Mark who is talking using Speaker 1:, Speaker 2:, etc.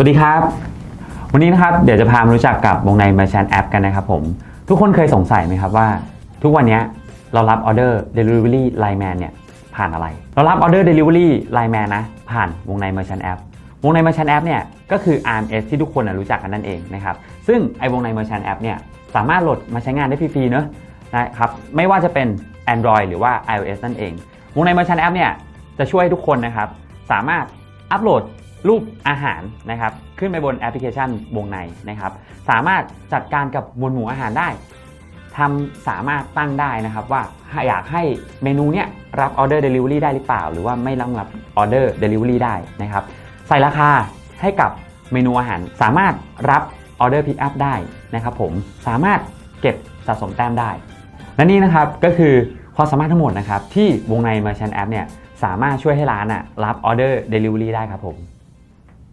Speaker 1: สวัสดีครับ วันนี้นะครับเดี๋ยวจะพามารู้จักกับวงใน Merchant App กันนะครับผม ทุกคนเคยสงสัยไหมครับว่า ทุกวันนี้เรารับออเดอร์ Delivery Line Man เนี่ยผ่านอะไร เรารับออเดอร์ Delivery Line Man นะ ผ่านวงใน Merchant App วงใน Merchant App เนี่ยก็คือ RMS ที่ทุกคนรู้จักกันนั่นเองนะครับซึ่งไอวงใน Merchant App เนี่ยสามารถโหลดมาใช้งานได้ฟรีๆเนอะนะครับไม่ว่าจะเป็น Android หรือว่า iOS นั่นเอง วงใน Merchant App เนี่ยจะช่วยทุกคนนะครับสามารถอัปโหลด รูปอาหารนะครับขึ้นไปบนแอปพลิเคชันวงในนะครับ สามารถจัดการกับหมวดหมู่อาหารได้ทำสามารถตั้งได้นะครับว่าอยากให้เมนูเนี้ยรับออเดอร์เดลิเวอรี่ได้หรือเปล่า หรือว่าไม่รับรับออเดอร์เดลิเวอรี่ได้นะครับ ใส่ราคาให้กับเมนูอาหาร สามารถรับออเดอร์พิกอัพได้นะครับผมสามารถเก็บสะสมแต้มได้ และนี่นะครับก็คือความสามารถทั้งหมดนะครับที่วงใน Merchant App เนี่ยสามารถช่วยให้ร้านอะรับออเดอร์ Delivery ได้ครับผม